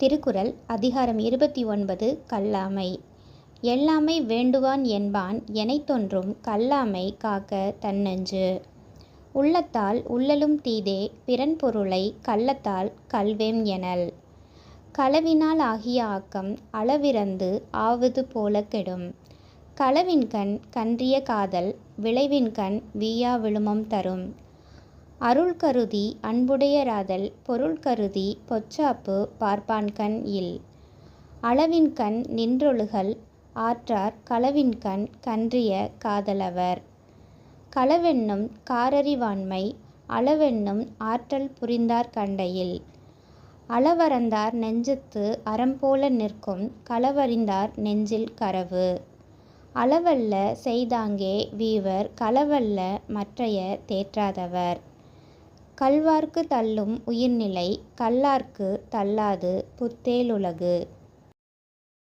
திருக்குறள் அதிகாரம் இருபத்தி ஒன்பது கல்லாமை. எல்லாமை வேண்டுவான் என்பான் எனைத்தொன்றும் கல்லாமை காக்க தன்னெஞ்சு. உள்ளத்தால் உள்ளலும் தீதே பிறன் பொருளை கள்ளத்தால் கல்வேம் எனல். களவினால் ஆகிய ஆக்கம் அளவிறந்து ஆவது போல கெடும். களவின்கண் கன்றிய காதல் விளைவின்கண் வீயா விழுமம் தரும். அருள் கருதி அன்புடையராதல் பொருள் கருதி பொச்சாப்பு பார்ப்பான்கண் இல். அளவின்கண் நின்றொழுகல் ஆற்றார் களவின்கண் கன்றிய காதலவர். களவென்னும் காரறிவாண்மை அளவென்னும் ஆற்றல் புரிந்தார் கண்டையில். அளவறந்தார் நெஞ்சத்து அறம்போல நிற்கும் களவறிந்தார் நெஞ்சில் கரவு. அளவல்ல செய்தாங்கே வீவர் களவல்ல மற்றைய தேற்றாதவர். கல்வார்க்கு தள்ளும் உயிர்நிலை கல்லார்க்கு தள்ளாது புத்தேலுலகு.